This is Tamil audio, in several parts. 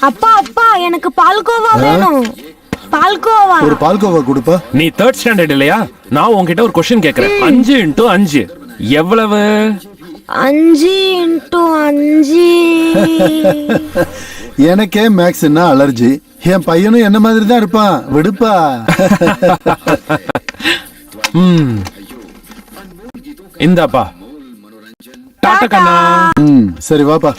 அப்பா அப்பா எனக்கு பால்கோவா வேணும். பால்கோவா. ஒரு பால்கோவா கொடுப்பா. நீ தேர்ட் ஸ்டாண்டர்ட் இல்லையா? நான் உன்கிட்ட ஒரு கொஸ்டின் கேக்குறேன் அஞ்சு இன்டூ அஞ்சு. எவ்வளவு? அஞ்சு இன்ட்டு அஞ்சு. எனக்கே மேக்ஸ்னா அலர்ஜி. என் பையனும் என்ன மாதிரி தான் இருப்பான்? விடுப்பா. இந்தாப்பா. டாட்டா கண்ணா ம் சரி வாப்பா.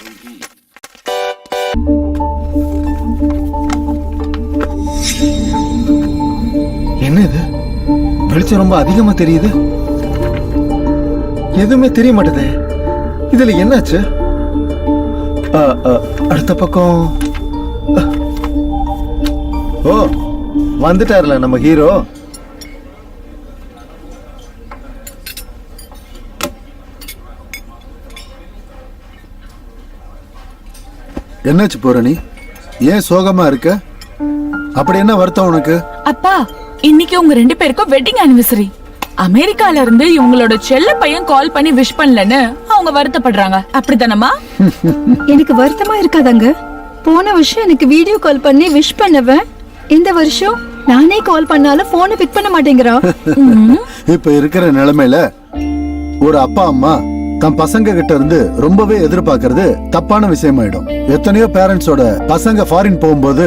என்ன இது வெளிச்சம் ரொம்ப அதிகமா தெரியுது. எதுவுமே தெரிய மாட்டேதே. இதுல என்னாச்சு? அ, அடுத்த பக்கம். ஓ வந்துட்டார்ல நம்ம ஹீரோ. என்னாச்சு பூரணி? ஏன் சோகமா இருக்க? அப்படி என்ன வருத்தம் உனக்கு? அப்பா இன்னைக்கு உங்க ரெண்டு பேருக்கும் வெட்டிங் அனிவர்சரி அமெரிக்கால இருந்து இவங்களோட செல்ல பையன் கால் பண்ணி விஷ் பண்ணலன்னு அவங்க வருத்தப்படுறாங்க. அப்படித்தானம்மா? எனக்கு வருத்தமா இருக்காதாங்க. போன வருஷம் எனக்கு வீடியோ கால் பண்ணி விஷ் பண்ணவன். இந்த வருஷம் நானே கால் பண்ணாலும் போனை பிக் பண்ண மாட்டேங்கிறா இப்ப இருக்கிற நிலைமையில ஒரு அப்பா அம்மா தன் பசங்க கிட்ட இருந்து ரொம்பவே எதிர்பார்க்கறது தப்பான விஷயமாயிடும். எத்தனையோ பேரண்ட்ஸோட பசங்க ஃபாரின் போகும்போது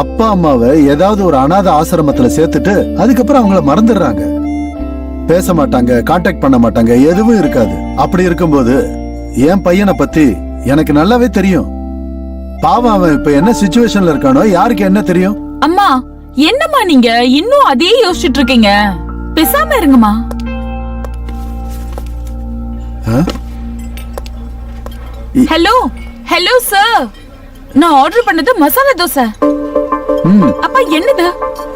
அப்பா அம்மாவை ஏதாவது ஒரு அனாதை ஆசிரமத்துல சேர்த்துட்டு அதுக்கப்புறம் அவங்கள மறந்துடுறாங்க. பேச மாட்டாங்க காண்டாக்ட் பண்ண மாட்டாங்க எதுவும் இருக்காது. அப்படி இருக்கும்போது என் பையனை பத்தி எனக்கு நல்லாவே தெரியும். பாவம் அவன் இப்ப என்ன சுச்சுவேஷன்ல இருக்கானோ யாருக்கு என்ன தெரியும்? அம்மா என்னம்மா நீங்க இன்னும் அதே யோசிச்சுட்டு இருக்கீங்க? பேசாம இருங்கம்மா. ஹலோ ஹலோ சார் நான் ஆர்டர் பண்ணது மசாலா தோசை. அப்பா என்னது?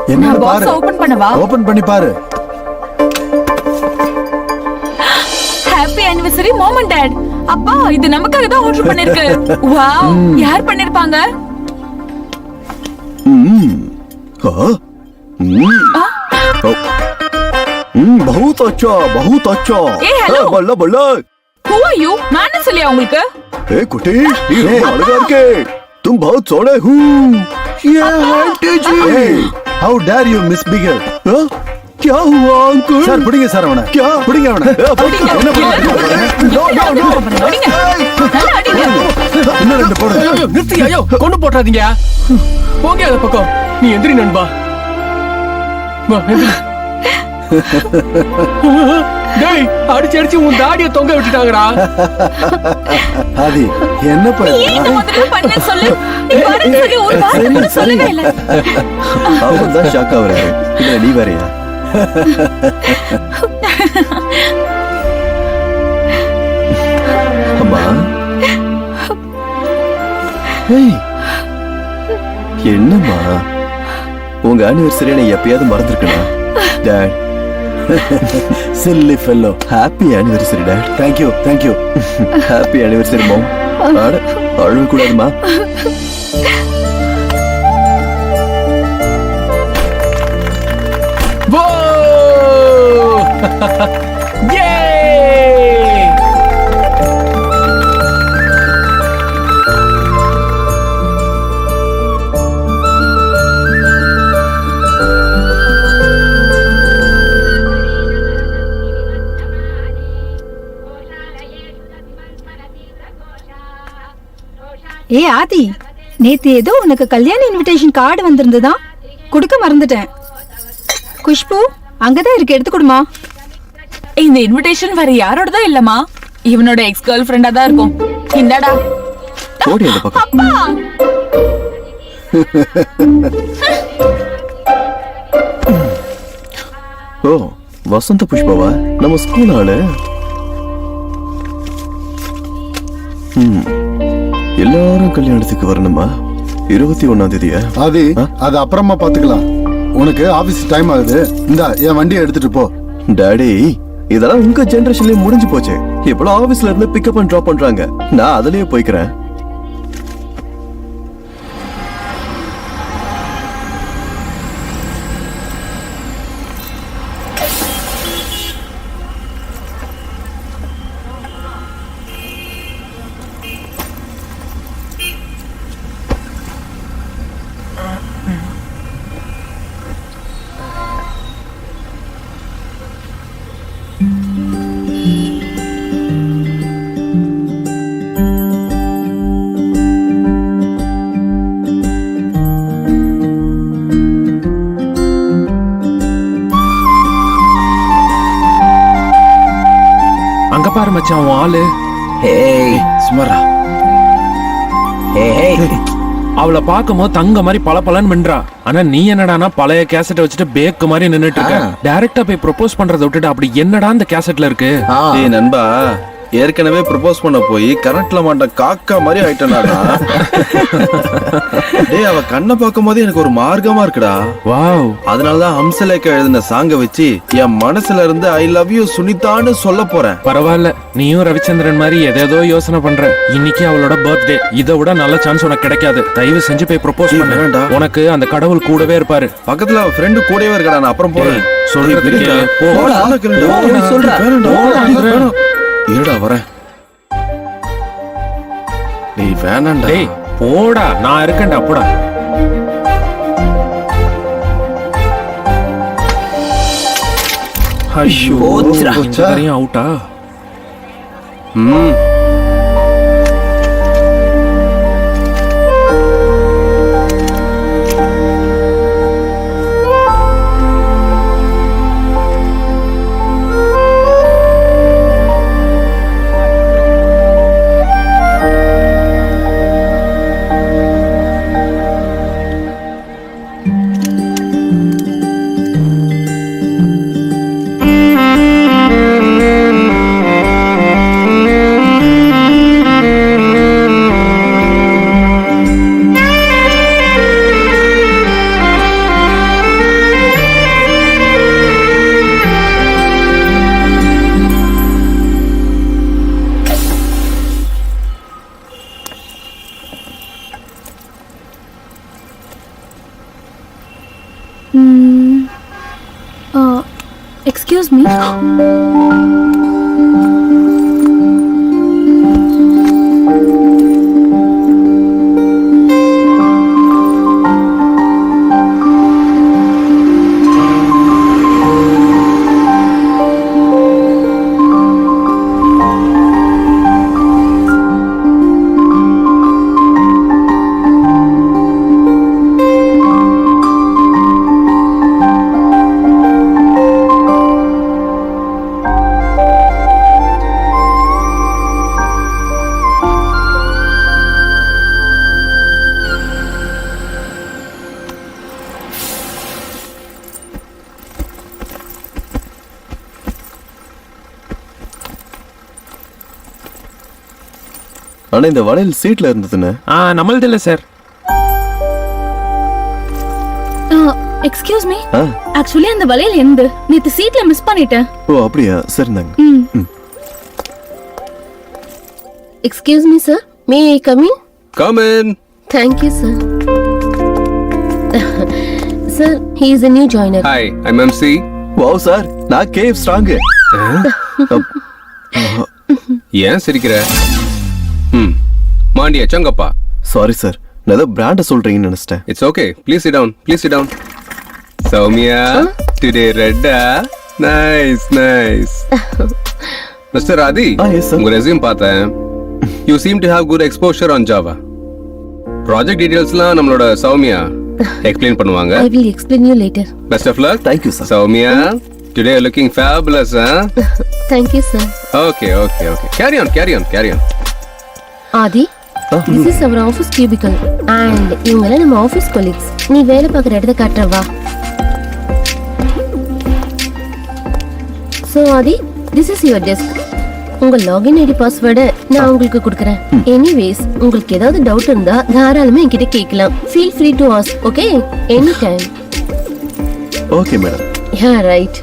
என்ன பாக்ஸ் ஓபன் பண்ணவா? ஓபன் பண்ணி பாரு. ஹாப்பி அனிவர்சரி மோமன் டாட் அப்பா இது நமக்காக தான் ஆர்டர் பண்ணிருக்கு. வாவ் யார் பண்ணிருப்பாங்க? ம். ஆ. ம். हम्म, बहुत अच्छा बहुत अच्छा ए, हेलो। ए, बल्ला बल्ला ஹூ ஆர் யூ நான் சொல்லியா உங்களுக்கு ए कुटी ये ரொம்ப அழகா இருக்கே तुम बहुत सोने हो ये aunty ji how dare you misbehave हाँ? क्या हुआ अंकल சார் பிடிங்க சார் அவனை क्या பிடிங்க அவனை ए, அடிங்க. என்ன பண்றீங்க? அடிங்க. நல்லா அடிங்க. இன்னும் ரெண்டு போடு நிறுத்தி ஐயோ கொண்டு போட்டுறாதீங்க போங்க அந்த பக்கம் நீ எந்திரி நண்பா வா, எந்திரி. டேய் அடிச்சு அடிச்சு உன் தாடிய தொங்க விட்டுட்டாங்கடா. ஆதி என்ன பண்ண? மாதிரி பண்ண சொல்லு? நீ வரேன்னு சொல்லி ஒரு வார்த்தை கூட சொல்லவே இல்ல. அவர் தான் ஷாக் ஆகுறாரு. இல்ல நீ வேறயா அம்மா. ஏய், என்னம்மா? உங்க ஆனிவர்சரி நான் எப்பயாவது மறந்துருக்கணும் dad silly fellow happy anniversary dad thank you thank you happy anniversary mom அட அழுவ கூடாதுமா வோ யே ஏ ஆதி நேத்து ஏதோ உனக்கு கல்யாண இன்விடேஷன் கார்டு வந்திருந்ததா? கொடுக்க மறந்துட்டேன். குஷ்பு அங்கதான் இருக்கு எடுத்து கொடுமா. இந்த இன்விடேஷன் வேற யாரோடதும் இல்லம்மா? இவனோட எக்ஸ் கேர்ள் ஃப்ரெண்டா தான் இருக்கும். இந்தாடா. ஓடி அந்த பக்கம். அப்பா! ஓ வசந்த புஷ்பவா? நம்ம ஸ்கூல் ஆளு? ம், எல்லாரும் கல்யாணத்துக்கு வரணுமா? இருபத்தி ஒன்னாம் தேதியா? ஆதி அது அப்புறமா பாத்துக்கலாம் உனக்கு ஆபீஸ் டைம் ஆகுது. இந்தா என் வண்டியை எடுத்துட்டு போ. டாடி இதெல்லாம் உங்க ஜெனரேஷன்லயே முடிஞ்சு போச்சு. இப்பெல்லாம் ஆபீஸ்ல இருந்து பிக்கப் அண்ட் டிராப் பண்றாங்க. நான் அதுலயே போய்க்கிறேன். மச்சான் உன் ஆளு. ஏய் சுமரா. ஏய் அவளை பார்க்கும்போது தங்க மாதிரி பல பண்றா ஆனா நீ என்னடானா பழைய கேசட்டை வச்சுட்டு பேக்கு மாதிரி நின்னுட்டு இருக்க. டைரக்டா போய் ப்ரொபோஸ் பண்றதை விட்டுட்டு அப்படி என்னடா அந்த கேசட்ல இருக்கு? நண்பா. ஏற்கனவே ப்ரப்போஸ் பண்ண போய் கரண்ட்ல மாட்ட காக்கா மாதிரி ஆயிட்டனாடா. டேய் அவ கண்ணை பார்க்கும் போது எனக்கு ஒரு மார்க்கமா இருக்குடா. வாவ். அதனாலதான் ஹம்சலேக்கா எழுதின சாங்க வச்சு என் மனசுல இருந்து ஐ லவ் யூ சுனிதான்னு சொல்ல போறேன். பரவாயில்ல நீயும் ரவிச்சந்திரன் மாதிரி எதேதோ யோசனை பண்ற. இன்னைக்கு அவளோட பர்த்டே இதை விட நல்ல சான்ஸ் உனக்கு கிடைக்காது. தயவு செஞ்சு போய் ப்ரொபோஸ் ஏய், பண்ணு. உனக்கு அந்த கடவுள் கூடவே இருப்பாரு. பக்கத்துல அவ ஃப்ரெண்டு கூடவே இருக்கடா நான் அப்புறம் போறேன். ஏய், சொல்றது ஏய், கேளு. போ. போடா. இருடா வரேன் டேய் வேணாம்டா டேய் போடா. நான் இருக்கேன்டா போடா. ஐயோ போச்சுடா. தரையும் அவுட்டா ம். எக்ஸ்கியூஸ் மீ ஆனா இந்த வளையல் சீட்ல இருந்ததுன்னு ஆ நம்மளது இல்ல சார். எக்ஸ்கியூஸ் மீ ஆ. ஆக்சுவலி அந்த வளையல் எந்த? நேத்து சீட்ல மிஸ் பண்ணிட்டேன். ஓ அப்படியா? சரிந்தாங்க Excuse me, sir. May I come in? Come in Thank you, sir. sir, he is a new joiner. Hi I'm MC wow sir நான் கேவ் ஸ்ட்ராங் ஏன் சிரிக்கிற? ம். மாண்டியா சங்கப்பா. சாரி சார் நான் ஏதோ பிராண்ட சொல்றீங்கன்னு நினைச்சிட்டேன். It's okay please sit down please sit down Soumya today ரெட்டா நைஸ் நைஸ் மிஸ்டர் ஆதி. உங்க ரெஸ்யூம் பார்த்தேன். You seem to have good exposure on Java project டீடைல்ஸ்லாம் நம்மளோட சௌமியா எக்ஸ்பிளைன் பண்ணுவாங்க. I will explain you later. Best of luck thank you sir Soumya today looking fabulous Thank you, sir. Okay okay okay carry on carry on carry on Aadhi this is our office cubicle and இவங்கெல்லாம் நம்ம ஆஃபீஸ் கொலீக்ஸ் நீ வேலை பார்க்குற இடத்த காட்டுற வா. So Aadhi this is your desk உங்க லாகின் ஐடி பாஸ்வேர்டை நான் உங்களுக்கு கொடுக்குறேன். எனிவேஸ் உங்களுக்கு ஏதாவது டவுட் இருந்தா தாராளமா என்கிட்ட கேட்கலாம். Feel free to ask okay any time okay madam yeah right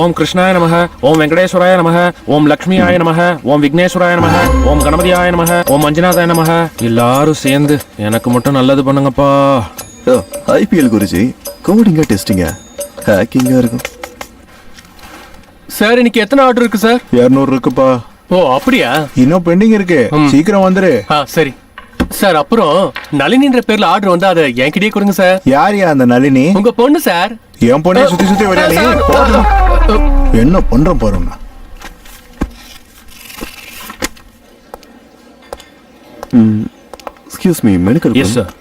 ஓம் கிருஷ்ணாய நமக ஓம் வெங்கடேஸ்வராய நமக ஓம் லக்ஷ்மியாய நமக ஓம் விக்னேஸ்வராய நமக ஓம் கணபதியாய நமக ஓம் மஞ்சுநாதாய நமக. எல்லாரும் சேர்ந்து எனக்கு மட்டும் நல்லது பண்ணுங்கப்பா. ஐபிஎல் குருஜி கோடிங்கா டெஸ்டிங்கா ஹேக்கிங்கா இருக்கும். சார் இன்னைக்கு எத்தனை ஆர்டர் இருக்கு சார்? இருநூறு இருக்குப்பா. ஓ அப்படியா? இன்னும் பெண்டிங் இருக்கு. சீக்கிரம் வந்துரு. ஆ சரி. சார் அப்புறம் நளினின்ற பேர்ல ஆர்டர் வந்தா அதை என்கிட்டயே கொடுங்க சார். யார் யா அந்த நளினி? உங்க பொண்ணு சார். என் பொண்ணே சுத்தி சுத்தி வரையா? என்ன பண்ற பாருங்க. Excuse me medical yes sir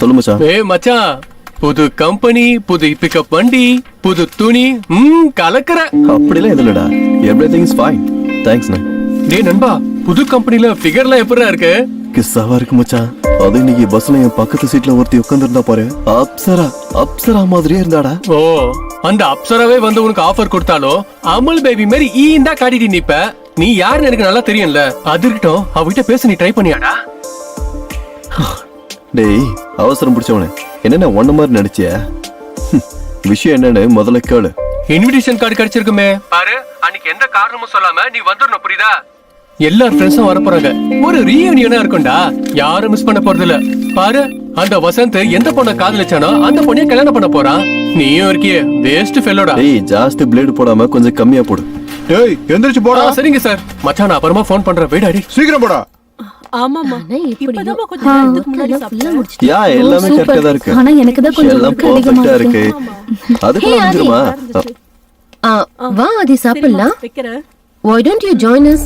சொல்லுங்க சார் ஏய் மச்சான். புது கம்பெனி புது பிக்கப் வண்டி புது துணி ம் கலக்கற. அப்படிலாம் எதுவும் இல்லடா. எவ்ரி திங் இஸ் ஃபைன் தேங்க்ஸ்ண்ணே டேய் நண்பா புது கம்பெனில ஃபிகர்லாம் எப்படிடா இருக்கு? கிஸ்ஸாவா இருக்கு மச்சான். அது இன்னைக்கு பஸ்ல என் பக்கத்து சீட்ல ஒருத்தி உட்காந்துருந்தா பாரு. அப்சரா அப்சரா மாதிரியே இருந்தாடா. ஓ அந்த அப்சராவே வந்து உனக்கு ஆஃபர் கொடுத்தாலும் அமல் பேபி மாதிரி ஈந்தா காட்டிட்டு நிப்ப. நீ யாருன்னு எனக்கு நல்லா தெரியும்ல. அது இருக்கட்டும் அவகிட்ட பேச நீ ட்ரை பண்ணியாடா. டேய் அவசரம் பிடிச்சவனே. என்னென்ன ஒன்ன மாதிரி நடிச்சிய? விஷயம் என்னன்னு முதல்ல கேளு. இன்விடேஷன் கார்டு கிடைச்சிருக்குமே. பாரு அன்னைக்கு எந்த காரணமும் சொல்லாம நீ வந்துடணும் புரியுதா? எல்லார் ஃப்ரெண்ட்ஸும் வர போறாங்க ஒரு ரீயூனியனா இருக்கும்டா. யாரும் மிஸ் பண்ண போறது இல்ல பாரு அந்த வசந்த் எந்த பொண்ணை காதலிச்சானோ அந்த பொண்ணைய கல்யாணம் பண்ண போறான். நீயும் இருக்கியே வேஸ்ட் ஃபெல்லோடா டேய் ஜாஸ்தி பிளேடு போடாம கொஞ்சம் கம்மியா போடு. டேய் எந்திரிச்சு போடா. சரிங்க சார் மச்சான் நான் அப்புறமா ஃபோன் பண்றேன். வீடாடி சீக்கிரம் போடா. முடிச்சிட்டேன். யா எல்லாமே சூப்பர். கரெக்டா தான் இருக்கு. ஆனா எனக்கு தான் கொஞ்சம் எல்லாம் பர்ஃபெக்ட்டா இருக்கு. வா ஆதி சாப்பிடலாம். Why don't you join us?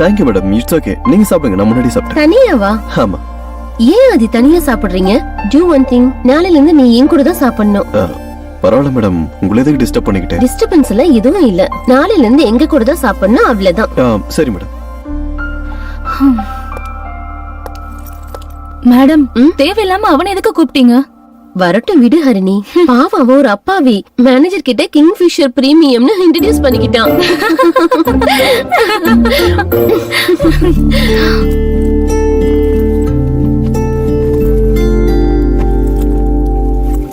Thank you madam it's okay நீங்க சாப்பிடுங்க நான் முன்னாடி சாப்பிட்டேன். தனியா வா. ஆமா. ஏன் ஆதி தனியா சாப்பிடுறீங்க? Do one thing. நாளைல இருந்து நீ என் கூட தான் சாப்பிடணும். பரவாயில்ல மேடம் உங்களை எதுக்கு டிஸ்டர்ப் பண்ணிக்கிட்டேன்? டிஸ்டர்பன்ஸ் எல்லாம் எதுவும் இல்ல. நாளைல இருந்து எங்க கூட தான் சாப்பிடணும் அவ்வளவுதான். சரி மேடம் மேடம் தேவையில்லாம அவனை எதுக்கு கூப்பிட்டீங்க? வரட்டும் விடு ஹரிணி. பாவம் ஒரு அப்பாவி. மேனேஜர் கிட்ட கிங் ஃபிஷர் பிரீமியம்னு இன்ட்ரடியூஸ் பண்ணிக்கிட்டான்.